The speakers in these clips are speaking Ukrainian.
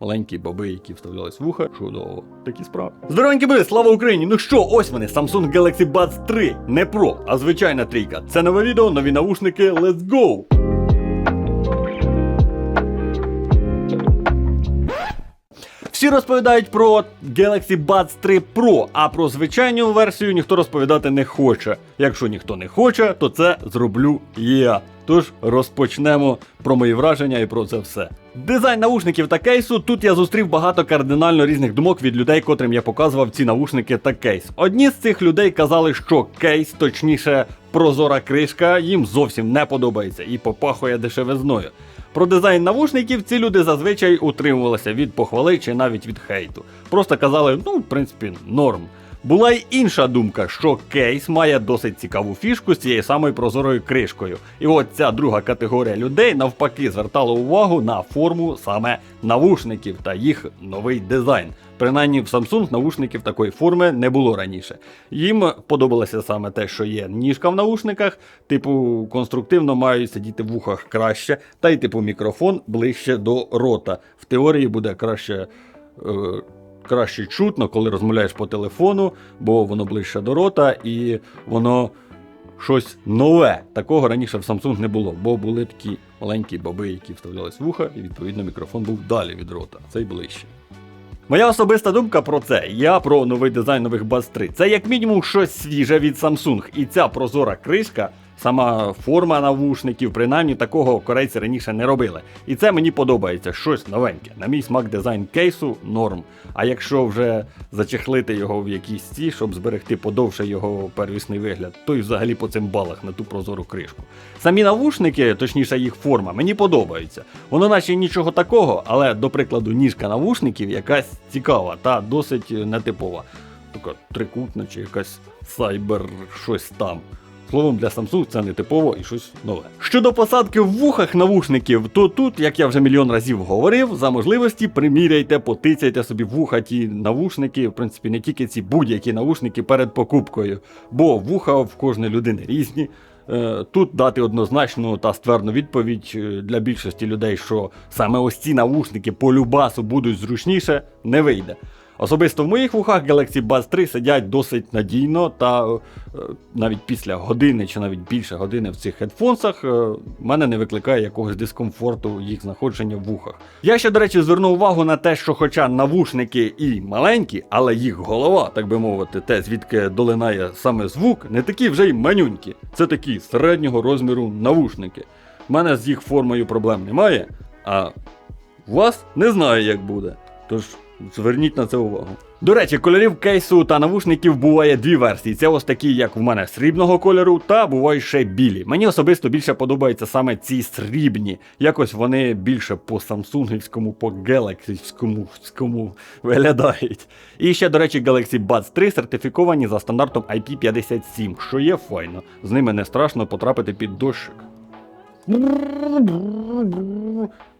Маленькі баби, які вставлялись в вуха, чудово. Такі справи. Здоровенькі були, слава Україні! Ну що, ось вони, Samsung Galaxy Buds 3. Не Pro, а звичайна трійка. Це нове відео, нові наушники, let's go! Всі розповідають про Galaxy Buds 3 Pro, а про звичайну версію ніхто розповідати не хоче. Якщо ніхто не хоче, то це зроблю я. Тож розпочнемо про мої враження і про це все. Дизайн наушників та кейсу. Тут я зустрів багато кардинально різних думок від людей, котрим я показував ці наушники та кейс. Одні з цих людей казали, що кейс, точніше, прозора кришка, їм зовсім не подобається і попахує дешевизною. Про дизайн навушників ці люди зазвичай утримувалися від похвали чи навіть від хейту. Просто казали, ну, в принципі, норм. Була й інша думка, що кейс має досить цікаву фішку з цією самою прозорою кришкою. І от ця друга категорія людей навпаки звертала увагу на форму саме навушників та їх новий дизайн. Принаймні в Samsung навушників такої форми не було раніше. Їм подобалося саме те, що є ніжка в наушниках, типу конструктивно мають сидіти в вухах краще, та й типу мікрофон ближче до рота. В теорії буде краще. Е, краще чутно, коли розмовляєш по телефону, бо воно ближче до рота і воно щось нове. Такого раніше в Samsung не було, бо були такі маленькі баби, які вставлялись в вуха, і відповідно мікрофон був далі від рота, цей ближче. Моя особиста думка про це. Я про новий дизайн нових 3. Це як мінімум щось свіже від Samsung. І ця прозора кришка, сама форма навушників, принаймні такого корейці раніше не робили. І це мені подобається, щось новеньке. На мій смак дизайн кейсу норм. А якщо вже зачехлити його в якійсь ці, щоб зберегти подовше його первісний вигляд, то й взагалі по цим балах на ту прозору кришку. Самі навушники, точніше їх форма, мені подобаються. Воно наче нічого такого, але, до прикладу, ніжка навушників якась цікава та досить нетипова. Така трикутна чи якась сайбер щось там. Словом, для Samsung це не типово і щось нове. Щодо посадки в вухах навушників, то тут, як я вже мільйон разів говорив, за можливості приміряйте, потицяйте собі вуха ті навушники, в принципі, не тільки ці будь-які навушники перед покупкою, бо вуха в кожної людини різні. Е, Тут дати однозначну та ствердну відповідь е, для більшості людей, що саме ось ці навушники по любасу будуть зручніше, не вийде. Особисто в моїх вухах Galaxy Buds 3 сидять досить надійно, та е, навіть після години чи навіть більше години в цих хедфонсах е, в мене не викликає якогось дискомфорту їх знаходження в вухах. Я ще, до речі, звернув увагу на те, що хоча навушники і маленькі, але їх голова, так би мовити, те, звідки долинає саме звук, не такі вже й манюнькі. Це такі середнього розміру навушники. У мене з їх формою проблем немає, а у вас не знаю, як буде. Тож зверніть на це увагу. До речі, кольорів кейсу та навушників буває дві версії. Це ось такі, як в мене, срібного кольору, та бувають ще білі. Мені особисто більше подобаються саме ці срібні. Якось вони більше по самсунгівському, по гелаксівському виглядають. І ще, до речі, Galaxy Buds 3 сертифіковані за стандартом IP57, що є файно. З ними не страшно потрапити під дощик.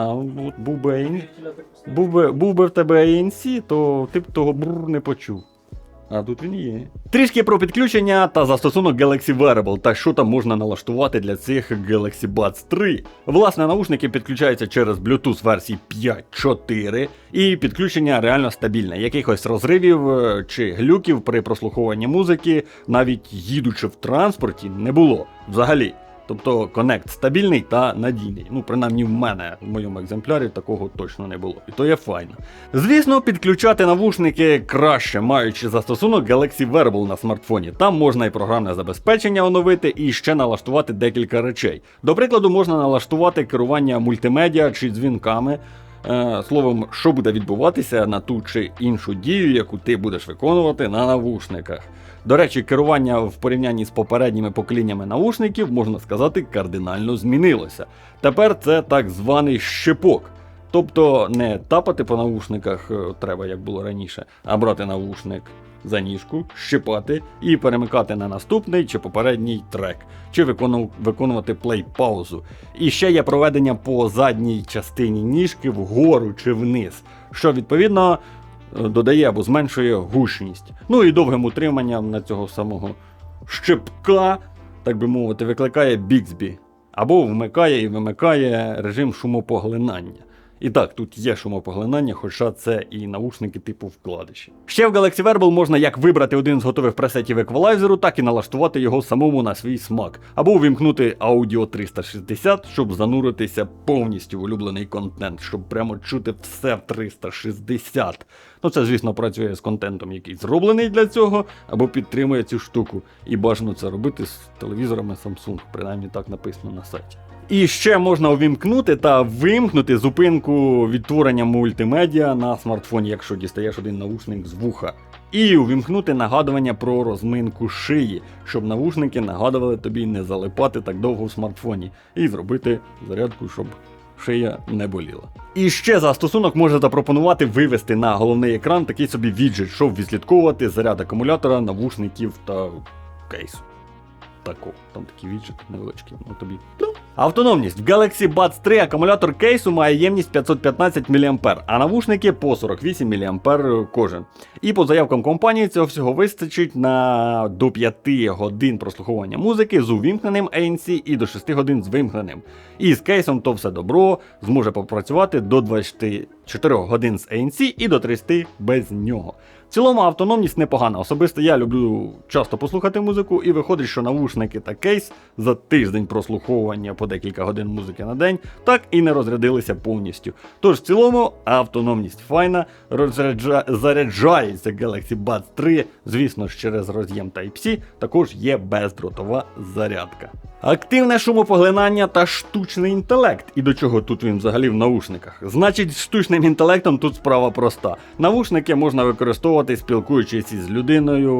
А був би, ін- був би, був би в тебе ANC, то ти б того бррр не почув. А тут він є. Трішки про підключення та застосунок Galaxy Wearable та що там можна налаштувати для цих Galaxy Buds 3. Власне, наушники підключаються через Bluetooth версії 5.4, і підключення реально стабільне. Якихось розривів е, чи глюків при прослуховуванні музики, навіть їдучи в транспорті, не було взагалі. Тобто коннект стабільний та надійний. Ну, принаймні в мене в моєму екземплярі такого точно не було. І то є файно. Звісно, підключати навушники краще, маючи застосунок Galaxy Wearable на смартфоні. Там можна і програмне забезпечення оновити, і ще налаштувати декілька речей. До прикладу, можна налаштувати керування мультимедіа чи дзвінками. Е, Словом, що буде відбуватися на ту чи іншу дію, яку ти будеш виконувати на навушниках. До речі, керування в порівнянні з попередніми поколіннями навушників, можна сказати, кардинально змінилося. Тепер це так званий щепок. Тобто не тапати по навушниках е, треба, як було раніше, а брати навушник за ніжку, щипати і перемикати на наступний чи попередній трек, чи виконувати плей-паузу. І ще є проведення по задній частині ніжки вгору чи вниз, що відповідно е, додає або зменшує гучність. Ну і довгим утриманням на цього самого щепка, так би мовити, викликає Bixby. Або вмикає і вимикає режим шумопоглинання. І так, тут є шумопоглинання, хоча це і наушники типу вкладиші. Ще в Galaxy Verbal можна як вибрати один з готових пресетів еквалайзеру, так і налаштувати його самому на свій смак, або увімкнути аудіо 360, щоб зануритися повністю в улюблений контент, щоб прямо чути все в 360. Ну це, звісно, працює з контентом, який зроблений для цього, або підтримує цю штуку. І бажано це робити з телевізорами Samsung, принаймні так написано на сайті. І ще можна увімкнути та вимкнути зупинку відтворення мультимедіа на смартфоні, якщо дістаєш один наушник з вуха. І увімкнути нагадування про розминку шиї, щоб навушники нагадували тобі не залипати так довго в смартфоні, і зробити зарядку, щоб шия не боліла. І ще застосунок може запропонувати вивести на головний екран такий собі віджит, щоб відслідковувати заряд акумулятора, навушників та кейсу. Тако, там такий віджит невеличкий, ну тобі. Автономність. В Galaxy Buds 3 акумулятор кейсу має ємність 515 мА, а навушники по 48 мА кожен. І по заявкам компанії цього всього вистачить на до 5 годин прослуховування музики з увімкненим ANC і до 6 годин з вимкненим. І з кейсом то все добро зможе попрацювати до 24 годин з ANC і до 30 без нього. В цілому автономність непогана. Особисто я люблю часто послухати музику, і виходить, що навушники та кейс за тиждень прослуховування декілька годин музики на день так і не розрядилися повністю. Тож в цілому автономність файна, розряджа... заряджається Galaxy Buds 3, звісно ж, через роз'єм Type-C, також є бездротова зарядка. Активне шумопоглинання та штучний інтелект. І до чого тут він взагалі в наушниках? Значить, з штучним інтелектом тут справа проста. Навушники можна використовувати, спілкуючись із людиною,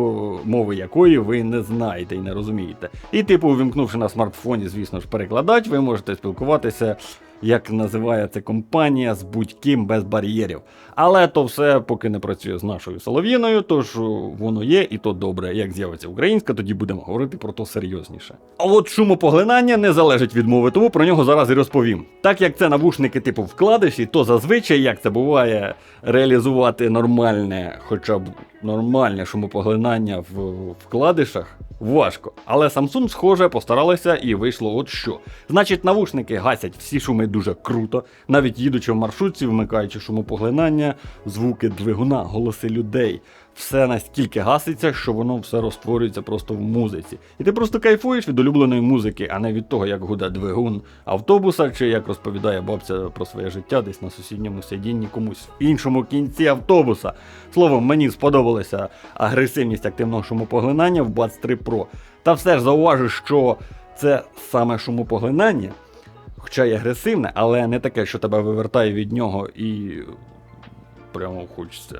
мови якої ви не знаєте і не розумієте. І, типу, увімкнувши на смартфоні, звісно ж, перекладач, ви можете спілкуватися. Як називає це компанія з будь-ким без бар'єрів. Але то все поки не працює з нашою солов'їною, тож воно є, і то добре. Як з'явиться українська, тоді будемо говорити про то серйозніше. А от шумопоглинання не залежить від мови, тому про нього зараз і розповім. Так як це навушники типу вкладиші, то зазвичай, як це буває, реалізувати нормальне, хоча б нормальне шумопоглинання в вкладишах важко. Але Samsung, схоже, постаралися і вийшло от що. Значить, навушники гасять всі шуми дуже круто, навіть їдучи в маршрутці, вмикаючи шумопоглинання, звуки двигуна, голоси людей. Все настільки гаситься, що воно все розтворюється просто в музиці. І ти просто кайфуєш від улюбленої музики, а не від того, як гуде двигун автобуса, чи як розповідає бабця про своє життя десь на сусідньому сидінні комусь в іншому кінці автобуса. Словом, мені сподобалася агресивність активного шумопоглинання в Buds 3 Pro. Та все ж зауважу, що це саме шумопоглинання, хоча й агресивне, але не таке, що тебе вивертає від нього і прямо хочеться.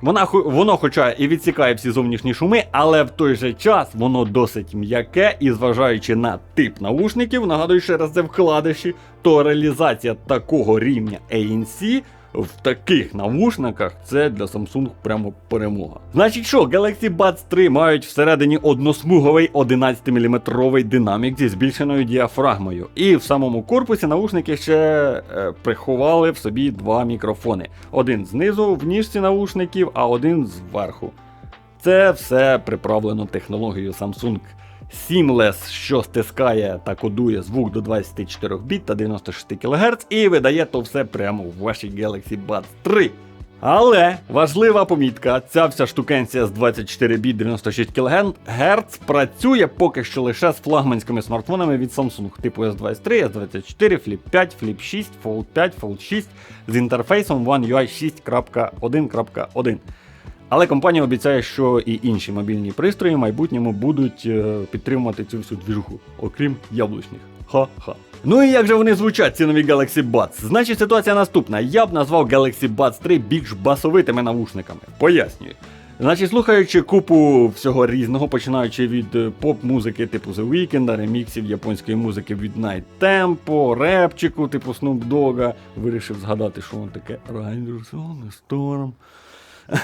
Вона, воно хоча і відсікає всі зовнішні шуми, але в той же час воно досить м'яке і зважаючи на тип наушників, нагадую ще раз це вкладиші, то реалізація такого рівня ANC в таких навушниках це для Samsung прямо перемога. Значить що, Galaxy Buds 3 мають всередині односмуговий 11-мм динамік зі збільшеною діафрагмою. І в самому корпусі наушники ще е, приховали в собі два мікрофони: один знизу в ніжці наушників, а один зверху. Це все приправлено технологією Samsung Seamless, що стискає та кодує звук до 24 біт та 96 кГц і видає то все прямо в вашій Galaxy Buds 3. Але важлива помітка, ця вся штукенція з 24 біт 96 кГц працює поки що лише з флагманськими смартфонами від Samsung, типу S23, S24, Flip 5, Flip 6, Fold 5, Fold 6 з інтерфейсом One UI 6.1.1. Але компанія обіцяє, що і інші мобільні пристрої в майбутньому будуть е, підтримувати цю всю двіжуху, окрім яблучних. Ха-ха. Ну і як же вони звучать, ці нові Galaxy Buds? Значить, ситуація наступна. Я б назвав Galaxy Buds 3 більш басовитими навушниками. Пояснюю. Значить, слухаючи купу всього різного, починаючи від е, поп-музики типу The Weeknd, реміксів японської музики від Night Tempo, репчику, типу Snoop Dogg, вирішив згадати, що воно таке Riders on the Storm.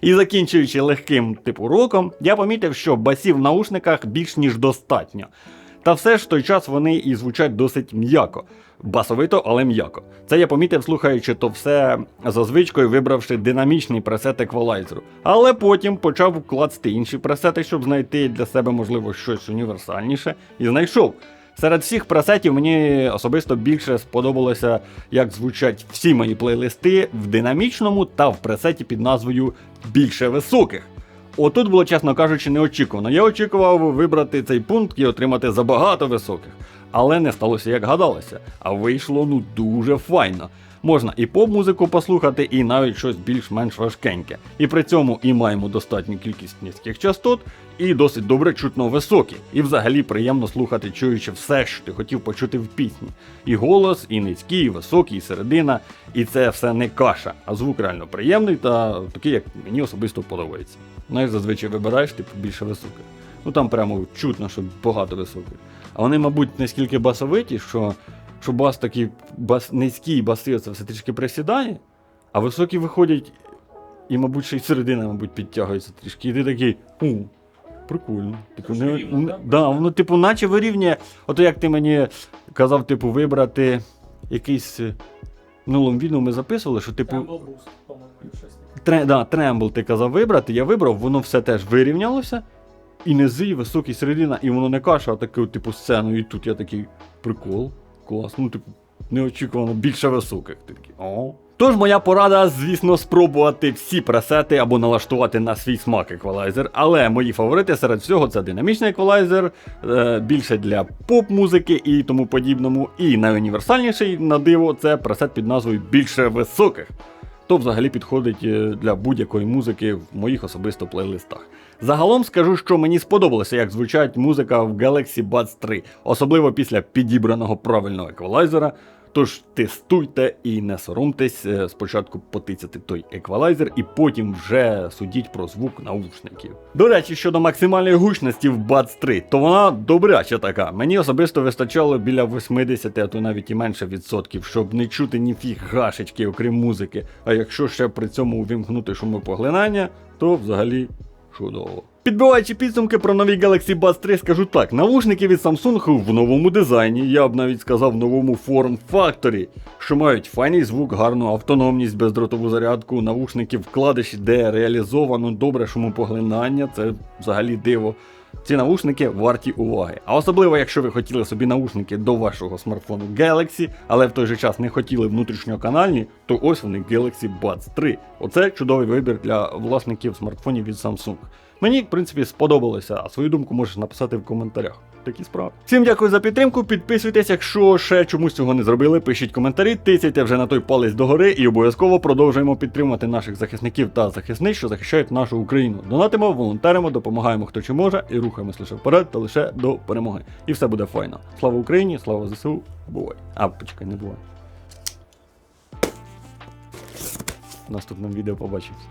І закінчуючи легким типу роком, я помітив, що басів в наушниках більш ніж достатньо. Та все ж той час вони і звучать досить м'яко. Басовито, але м'яко. Це я помітив, слухаючи то все за звичкою, вибравши динамічний пресет еквалайзеру. Але потім почав клацати інші пресети, щоб знайти для себе, можливо, щось універсальніше, і знайшов. Серед всіх пресетів мені особисто більше сподобалося, як звучать всі мої плейлисти в динамічному та в пресеті під назвою Більше високих. Отут було, чесно кажучи, неочікувано. Я очікував вибрати цей пункт і отримати забагато високих. Але не сталося, як гадалося. А вийшло ну дуже файно. Можна і поп-музику послухати, і навіть щось більш-менш важкеньке. І при цьому і маємо достатню кількість низьких частот, і досить добре чутно високі. І взагалі приємно слухати, чуючи все, що ти хотів почути в пісні. І голос, і низький, і високий, і середина. І це все не каша, а звук реально приємний та такий, як мені особисто подобається. Знаєш, зазвичай вибираєш типу більше високих. Ну там прямо чутно, що багато високих. А вони, мабуть, наскільки басовиті, що, що бас такий бас, низький баси, це все трішки присідає, а високі виходять, і, мабуть, ще й середина, мабуть, підтягується трішки. І ти такий. У, прикольно. Типу, не, рівно, не- да? воно, типу, наче вирівнює. Ото як ти мені казав, типу, вибрати якийсь. е, минулому відео ми записували, що типу. Boost, по-моєму, щось. Тре, да, трембл ти казав вибрати, я вибрав, воно все теж вирівнялося. І низи, і високий середина, і воно не каша, а таку, типу, сцену. І тут я такий прикол, клас. Ну, типу, неочікувано більше високих. Такий, о. Тож моя порада, звісно, спробувати всі пресети або налаштувати на свій смак еквалайзер. Але мої фаворити серед всього це динамічний еквалайзер, е, більше для поп-музики і тому подібному. І найуніверсальніший на диво це пресет під назвою більше високих то взагалі підходить е, для будь-якої музики в моїх особисто плейлистах. Загалом скажу, що мені сподобалося, як звучать музика в Galaxy Buds 3, особливо після підібраного правильного еквалайзера. Тож тестуйте і не соромтесь е, спочатку потицяти той еквалайзер, і потім вже судіть про звук наушників. До речі, щодо максимальної гучності в Buds 3, то вона добряча така. Мені особисто вистачало біля 80, а то навіть і менше відсотків, щоб не чути ні фігашечки, окрім музики. А якщо ще при цьому увімкнути шумопоглинання, то взагалі чудово. Підбиваючи підсумки про нові Galaxy Buds 3, скажу так: навушники від Samsung в новому дизайні, я б навіть сказав, новому форм-факторі, що мають файний звук, гарну автономність, бездротову зарядку, навушники вкладиші, де реалізовано добре шумопоглинання, це взагалі диво. Ці наушники варті уваги. А особливо, якщо ви хотіли собі наушники до вашого смартфону Galaxy, але в той же час не хотіли внутрішньоканальні, то ось вони Galaxy Buds 3. Оце чудовий вибір для власників смартфонів від Samsung. Мені, в принципі, сподобалося, а свою думку можеш написати в коментарях. Такі справи. Всім дякую за підтримку. Підписуйтесь, якщо ще чомусь цього не зробили. Пишіть коментарі, тисяйте вже на той палець догори і обов'язково продовжуємо підтримувати наших захисників та захисниць, що захищають нашу Україну. Донатимо, волонтеримо, допомагаємо хто чи може і рухаємось лише вперед та лише до перемоги. І все буде файно. Слава Україні, слава ЗСУ. Бувай. А, почекай, не бувай. В наступному відео побачимось.